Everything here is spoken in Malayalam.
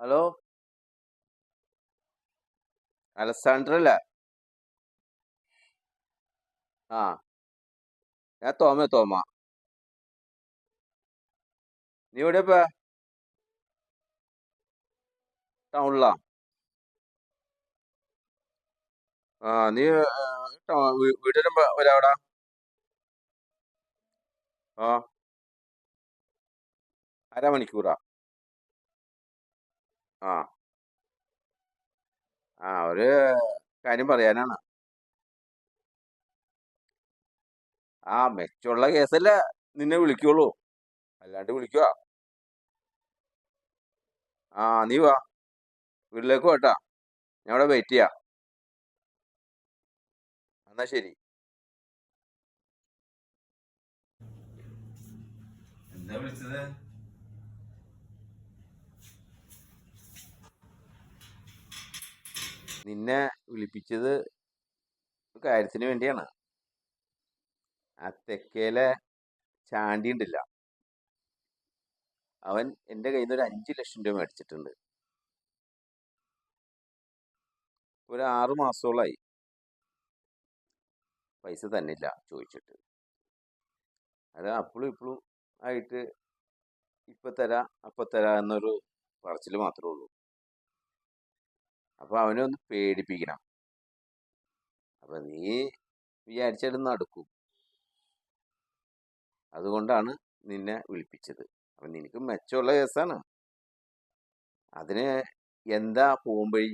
ഹലോ? അലസാണ്ടർ അല്ലേ ആ. ഞാൻ തോമ തോമ. നീ എവിടെ ഇപ്പൊ? ടൗണിലാ? ആ നീ വീട്ടിലും വരാവിടാ ആ. അരമണിക്കൂറാ. ആ. ആ ഒരു കാര്യം പറയാനാണ്. ആ മെച്ചമുള്ള കേസല്ലേ നിന്നെ വിളിക്കുള്ളൂ. അല്ലാണ്ട് വിളിക്കുക ആ നീ വാ. വീട്ടിലേക്ക് വാട്ടാ. ഞാൻ ഇവിടെ വെയിറ്റ് ചെയ്യാം. എന്നാ ശരി. എന്താ വിളിച്ചത്? നിന്നെ വിളിപ്പിച്ചത് കാര്യത്തിന് വേണ്ടിയാണ്. ആ തെക്കേലെ ചാണ്ടി ഉണ്ടില്ല. അവൻ എന്റെ കയ്യിൽ നിന്ന് ഒരു അഞ്ച് ലക്ഷം രൂപ മേടിച്ചിട്ടുണ്ട്. ഒരു ആറ് മാസത്തോളായി. പൈസ തന്നില്ല ചോദിച്ചിട്ട്. അത് അപ്പോഴും ഇപ്പോഴും ആയിട്ട് ഇപ്പൊ തരാ അപ്പൊ തരാ എന്നൊരു പറച്ചിൽ മാത്രമേ ഉള്ളൂ. അപ്പൊ അവനെ ഒന്ന് പേടിപ്പിക്കണം. അപ്പൊ നീ വിചാരിച്ചാലും നടക്കും. അതുകൊണ്ടാണ് നിന്നെ വിളിപ്പിച്ചത്. അപ്പൊ നിനക്ക് മെച്ചമുള്ള കേസാണ്. അതിന് എന്താ പോകുമ്പഴി